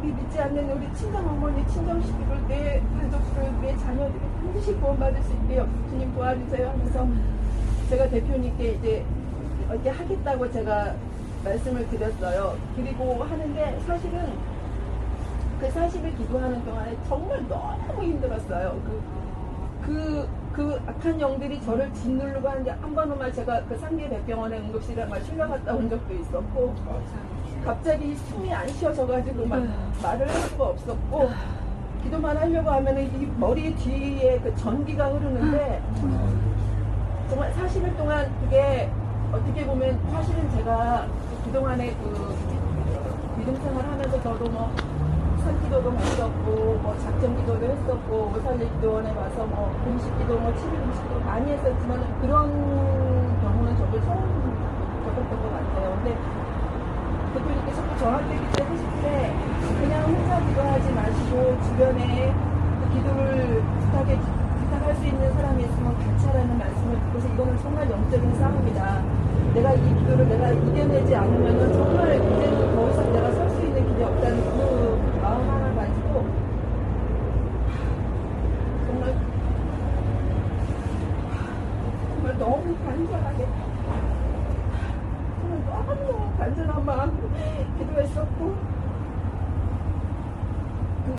우리 믿지 않는 우리 친정 어머니, 친정 시부를 내 가족들, 내 자녀들이 반드시 구원받을 수 있게요. 주님 도와주세요 하면서 제가 대표님께 이제 이렇게 하겠다고 제가 말씀을 드렸어요. 그리고 하는데 사실은 그 40일 기도하는 동안에 정말 너무 힘들었어요. 그 악한 영들이 저를 짓누르고 하는데 한 번만 제가 그 상계 백병원에 응급실에 막 실려갔다 온 적도 있었고 갑자기 숨이 안 쉬어져가지고 막 말을 할 수가 없었고 기도만 하려고 하면은 이 머리 뒤에 그 전기가 흐르는데 정말 40일 동안 그게 어떻게 보면 사실은 제가 그동안에 그 믿음 생활 하면서 저도 뭐 산기도도 했었고 뭐 작전 기도도 했었고 오살리기도원에 와서 뭐 음식 기도 뭐 7일 음식 기도 많이 했었지만 그런 경우는 저도 처음 겪었던 것 같아요. 근데 대표님께 자꾸 저한테 기도 하실 때 그냥 혼자 기도하지 마시고 주변에 그 기도를 부탁해 부탁할 수 있는 사람이 있으면 같이 하라는 말씀을 듣고서 이거는 정말 영적인 싸움이다. 내가 이 기도를 내가 이겨내지 않으면은 정말 이제는 더 이상 내가 설 수 있는 길이 없다는 그 마음 하나 가지고 정말 정말 너무 간절하게. 너무 간절한 마음으로 기도했었고